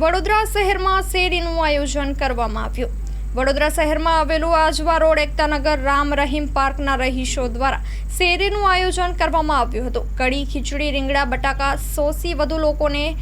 વડોદરા શહેરમાં શેરીનું આયોજન કરવામાં આવ્યું. વડોદરા શહેરમાં આવેલું આજવા રોડ એકતાનગર રામ રહીમ પાર્કના રહીશો દ્વારા શેરીનું આયોજન કરવામાં આવ્યું હતું. કઢી, ખીચડી, રીંગણા, બટાકા, સોસી વધુ લોકોને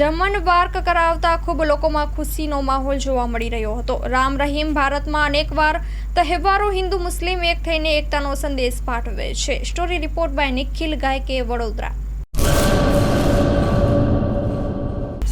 જમણવાર કરાવતા ખૂબ લોકોમાં ખુશીનો માહોલ જોવા મળી રહ્યો હતો. રામ રહીમ ભારતમાં અનેકવાર તહેવારો હિન્દુ મુસ્લિમ એક થઈને એકતાનો સંદેશ પાઠવે છે. Story report by Nikhil Gayke, Vadodara.